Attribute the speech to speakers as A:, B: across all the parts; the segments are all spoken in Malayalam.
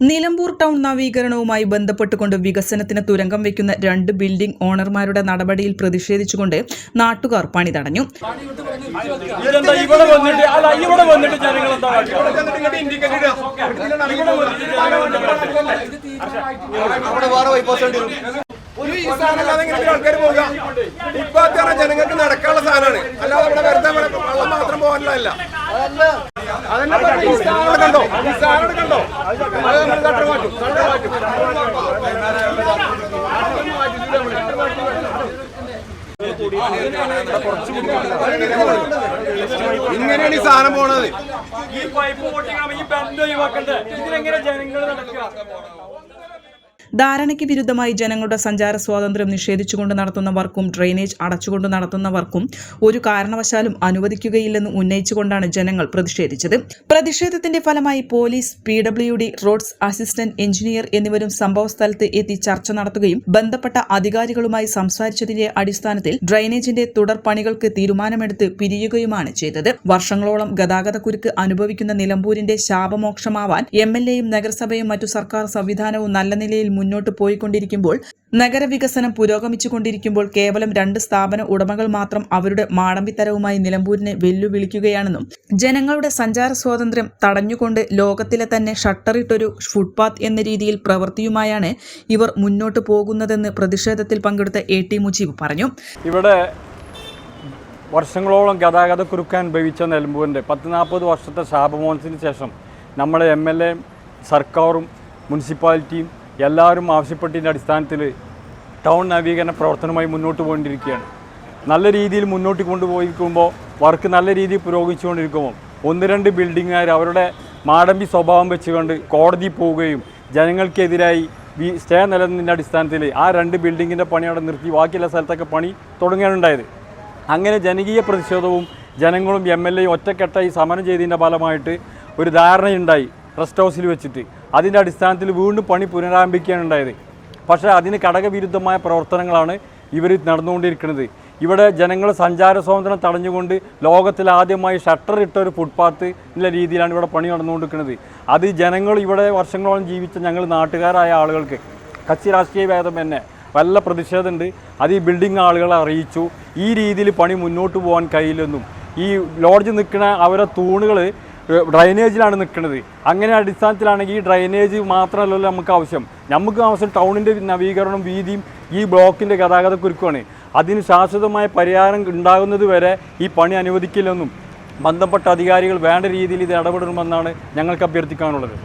A: Nilambur town നവീകരണവുമായി ബന്ധപ്പെട്ടുകൊണ്ട് വികസനത്തിന് തുരങ്കം വയ്ക്കുന്ന രണ്ട് ബിൽഡിംഗ് ഓണർമാരുടെ നടപടിയിൽ പ്രതിഷേധിച്ചുകൊണ്ട് നാട്ടുകാർ പണി തടഞ്ഞു?
B: ഒരു ഈ സാധനം അല്ലാതെ എങ്ങനെ ആൾക്കാർ പോകുക ഇപ്പൊ ജനങ്ങൾക്ക് നടക്കാനുള്ള സാധനമാണ് അല്ലാതെ ഇവിടെ വെറുതെ വെള്ളം മാത്രം പോകാനുള്ളതല്ല. ഇങ്ങനെയാണ് ഈ സാധനം പോണത്.
C: ഈ പൈപ്പ് പൊട്ടിക്കണം ഈ ബന്ധം ഒഴിവാക്കണ്ടേ? ഇതിനെങ്ങനെ ജനങ്ങൾ നടക്കുക?
A: ധാരണയ്ക്ക് വിരുദ്ധമായി ജനങ്ങളുടെ സഞ്ചാര സ്വാതന്ത്ര്യം നിഷേധിച്ചുകൊണ്ട് നടത്തുന്നവർക്കും ഡ്രെയിനേജ് അടച്ചുകൊണ്ട് നടത്തുന്നവർക്കും ഒരു കാരണവശാലും അനുവദിക്കുകയില്ലെന്ന് ഉന്നയിച്ചുകൊണ്ടാണ് ജനങ്ങൾ പ്രതിഷേധിച്ചത്. പ്രതിഷേധത്തിന്റെ ഫലമായി police P W D roads assistant engineer എന്നിവരും സംഭവസ്ഥലത്ത് എത്തി ചർച്ച നടത്തുകയും ബന്ധപ്പെട്ട അധികാരികളുമായി സംസാരിച്ചതിന്റെ അടിസ്ഥാനത്തിൽ ഡ്രെയിനേജിന്റെ തുടർ പണികൾക്ക് തീരുമാനമെടുത്ത് പിരിയുകയുമാണ് ചെയ്തത്. വർഷങ്ങളോളം ഗതാഗതക്കുരുക്ക് അനുഭവിക്കുന്ന നിലമ്പൂരിന്റെ ശാപമോക്ഷമാവാൻ എം എൽ എയും നഗരസഭയും മറ്റു സർക്കാർ സംവിധാനവും നല്ല നിലയിൽ മുന്നോട്ട് പോയിക്കൊണ്ടിരിക്കുമ്പോൾ നഗരവികസനം പുരോഗമിച്ചുകൊണ്ടിരിക്കുമ്പോൾ കേവലം രണ്ട് സ്ഥാപന ഉടമകൾ മാത്രം അവരുടെ മാടമ്പിത്തരവുമായി നിലമ്പൂരിനെ വെല്ലുവിളിക്കുകയാണെന്നും ജനങ്ങളുടെ സഞ്ചാര സ്വാതന്ത്ര്യം തടഞ്ഞുകൊണ്ട് ലോകത്തിലെ തന്നെ ഷട്ടറിട്ടൊരു ഫുട്പാത്ത് എന്ന രീതിയിൽ പ്രവൃത്തിയുമായാണ് ഇവർ മുന്നോട്ട് പോകുന്നതെന്ന് പ്രതിഷേധത്തിൽ പങ്കെടുത്ത എ ടി മുജീബ് പറഞ്ഞു.
C: ഇവിടെ വർഷങ്ങളോളം ഗതാഗത കുരുക്കാൻ ഭവിച്ച നിലമ്പൂരിന്റെ പത്ത് നാൽപ്പത് വർഷത്തെ ശാപമോഹനത്തിന് ശേഷം നമ്മുടെ എം എൽ എ സർക്കാരും മുനിസിപ്പാലിറ്റിയും എല്ലാവരും ആവശ്യപ്പെട്ടതിന്റെ അടിസ്ഥാനത്തിൽ ടൗൺ നവീകരണ പ്രവർത്തനവുമായി മുന്നോട്ട് പോയിക്കൊണ്ടിരിക്കുകയാണ്. നല്ല രീതിയിൽ മുന്നോട്ട് കൊണ്ടുപോയിരിക്കുമ്പോൾ വർക്ക് നല്ല രീതിയിൽ പുരോഗമിച്ചുകൊണ്ടിരിക്കുമ്പോൾ ഒന്ന് രണ്ട് ബിൽഡിങ്ങുകാർ അവരുടെ മാടമ്പി സ്വഭാവം വെച്ചുകൊണ്ട് കോടതി പോവുകയും ജനങ്ങൾക്കെതിരായി വി സ്റ്റേ നിലനിന്നതിന്റെ അടിസ്ഥാനത്തിൽ ആ രണ്ട് ബിൽഡിങ്ങിന്റെ പണി അവിടെ നിർത്തി ബാക്കിയുള്ള സ്ഥലത്തൊക്കെ പണി തുടങ്ങാനുണ്ടായത് അങ്ങനെ ജനകീയ പ്രതിഷേധവും ജനങ്ങളും എം എൽ എയും ഒറ്റക്കെട്ടായി സമരം ചെയ്തതിന്റെ ഫലമായിട്ട് ഒരു ധാരണയുണ്ടായി റെസ്റ്റ് ഹൗസിൽ വെച്ചിട്ട്. അതിന്റെ അടിസ്ഥാനത്തിൽ വീണ്ടും പണി പുനരാരംഭിക്കുകയാണ് ഉണ്ടായത്. പക്ഷേ അതിന് ഘടകവിരുദ്ധമായ പ്രവർത്തനങ്ങളാണ് ഇവർ നടന്നുകൊണ്ടിരിക്കുന്നത്. ഇവിടെ ജനങ്ങൾ സഞ്ചാര സ്വാതന്ത്ര്യം തടഞ്ഞുകൊണ്ട് ലോകത്തിൽ ആദ്യമായി ഷട്ടർ ഇട്ട ഒരു ഫുട്പാത്ത് എന്ന രീതിയിലാണ് ഇവിടെ പണി നടന്നുകൊണ്ടിരിക്കുന്നത്. അത് ജനങ്ങൾ ഇവിടെ വർഷങ്ങളോളം ജീവിച്ച ഞങ്ങൾ നാട്ടുകാരായ ആളുകൾക്ക് കച്ചി രാഷ്ട്രീയ ഭേദം തന്നെ വല്ല പ്രതിഷേധമുണ്ട് അത് ഈ ബിൽഡിംഗ് ആളുകളെ അറിയിച്ചു. ഈ രീതിയിൽ പണി മുന്നോട്ട് പോകാൻ കഴിയില്ലെന്നും ഈ ലോഡ്ജ് നിൽക്കുന്ന അവരെ തൂണുകൾ ഡ്രൈനേജിലാണ് നിൽക്കുന്നത്. അങ്ങനെ അടിസ്ഥാനത്തിലാണെങ്കിൽ ഈ ഡ്രൈനേജ് മാത്രമല്ലല്ലോ നമുക്ക് ആവശ്യം. നമുക്ക് ആവശ്യം ടൗണിന്റെ നവീകരണം വീതിയും ഈ ബ്ലോക്കിന്റെ ഗതാഗത കുരുക്കുമാണ് അതിന് ശാശ്വതമായ പരിഹാരം ഉണ്ടാകുന്നത് വരെ ഈ പണി അനുവദിക്കില്ലെന്നും ബന്ധപ്പെട്ട അധികാരികൾ വേണ്ട രീതിയിൽ ഇത് ഇടപെടണമെന്നാണ് ഞങ്ങൾക്ക് അഭ്യർത്ഥിക്കാനുള്ളത്.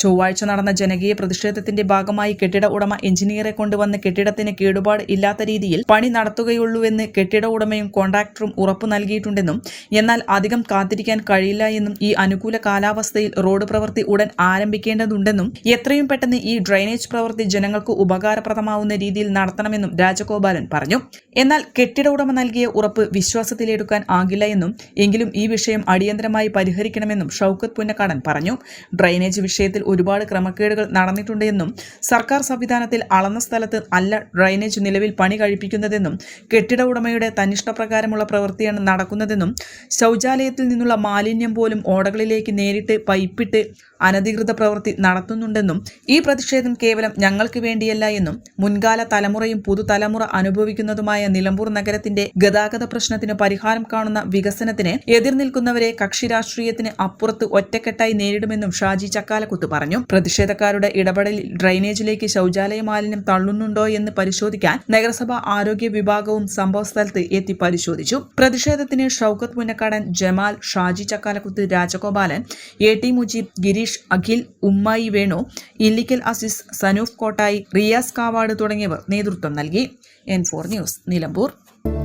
A: ചൊവ്വാഴ്ച നടന്ന ജനകീയ പ്രതിഷേധത്തിന്റെ ഭാഗമായി കെട്ടിട ഉടമ എഞ്ചിനീയറെ കൊണ്ടുവന്ന് കെട്ടിടത്തിന് കേടുപാട് ഇല്ലാത്ത രീതിയിൽ പണി നടത്തുകയുള്ളൂവെന്ന് കെട്ടിട ഉടമയും കോൺട്രാക്ടറും ഉറപ്പു നൽകിയിട്ടുണ്ടെന്നും എന്നാൽ അധികം കാത്തിരിക്കാൻ കഴിയില്ല എന്നും ഈ അനുകൂല കാലാവസ്ഥയിൽ റോഡ് പ്രവൃത്തി ഉടൻ ആരംഭിക്കേണ്ടതുണ്ടെന്നും എത്രയും പെട്ടെന്ന് ഈ ഡ്രൈനേജ് പ്രവൃത്തി ജനങ്ങൾക്ക് ഉപകാരപ്രദമാവുന്ന രീതിയിൽ നടത്തണമെന്നും രാജഗോപാലൻ പറഞ്ഞു. എന്നാൽ കെട്ടിട ഉടമ നൽകിയ ഉറപ്പ് വിശ്വാസത്തിലെടുക്കാൻ ആകില്ല എന്നും എങ്കിലും ഈ വിഷയം അടിയന്തരമായി പരിഹരിക്കണമെന്നും ഷൌക്കത്ത് പുന്നക്കാടൻ പറഞ്ഞു. ഡ്രൈനേജ് വിഷയത്തിൽ ഒരുപാട് ക്രമക്കേടുകൾ നടന്നിട്ടുണ്ടെന്നും സർക്കാർ സംവിധാനത്തിൽ അളന്ന സ്ഥലത്ത് അല്ല ഡ്രൈനേജ് നിലവിൽ പണി കഴിപ്പിക്കുന്നതെന്നും കെട്ടിട ഉടമയുടെ തന്നിഷ്ടപ്രകാരമുള്ള പ്രവൃത്തിയാണ് നടക്കുന്നതെന്നും ശൗചാലയത്തിൽ നിന്നുള്ള മാലിന്യം പോലും ഓടകളിലേക്ക് നേരിട്ട് പൈപ്പിട്ട് അനധികൃത പ്രവൃത്തി നടത്തുന്നുണ്ടെന്നും ഈ പ്രതിഷേധം കേവലം ഞങ്ങൾക്ക് വേണ്ടിയല്ല എന്നും മുൻകാല തലമുറയും പുതുതലമുറ അനുഭവിക്കുന്നതുമായ നിലമ്പൂർ നഗരത്തിന്റെ ഗതാഗത പ്രശ്നത്തിന് പരിഹാരം കാണുന്ന വികസനത്തിന് എതിർ നിൽക്കുന്നവരെ കക്ഷി രാഷ്ട്രീയത്തിന് അപ്പുറത്ത് ഒറ്റക്കെട്ടായി നേരിടുമെന്നും ഷാജി ചക്കാലക്കുത്ത് പറഞ്ഞു. പ്രതിഷേധക്കാരുടെ ഇടപെടലിൽ ഡ്രൈനേജിലേക്ക് ശൗചാലയ മാലിന്യം തള്ളുന്നുണ്ടോ എന്ന് പരിശോധിക്കാൻ നഗരസഭ ആരോഗ്യ വിഭാഗവും സംഭവസ്ഥലത്ത് എത്തി പരിശോധിച്ചു. പ്രതിഷേധത്തിന് ഷൌക്കത്ത് പുന്നക്കാടൻ ജമാൽ ഷാജി ചക്കാലക്കുത്ത് രാജഗോപാലൻ എ ടി മുജീബ് ഗിരീഷ് അഖിൽ ഉമ്മായി വേണു ഇല്ലിക്കൽ അസിസ് സനൂഫ് കോട്ടായി റിയാസ് കാവാട് തുടങ്ങിയവർ നേതൃത്വം നൽകി. N four news Nilambur.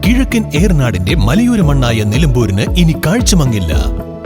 D: കിഴക്കൻ ഏർനാടിന്റെ മലയോര മണ്ണായ നിലമ്പൂരിന് ഇനി കാഴ്ചമങ്ങില്ല.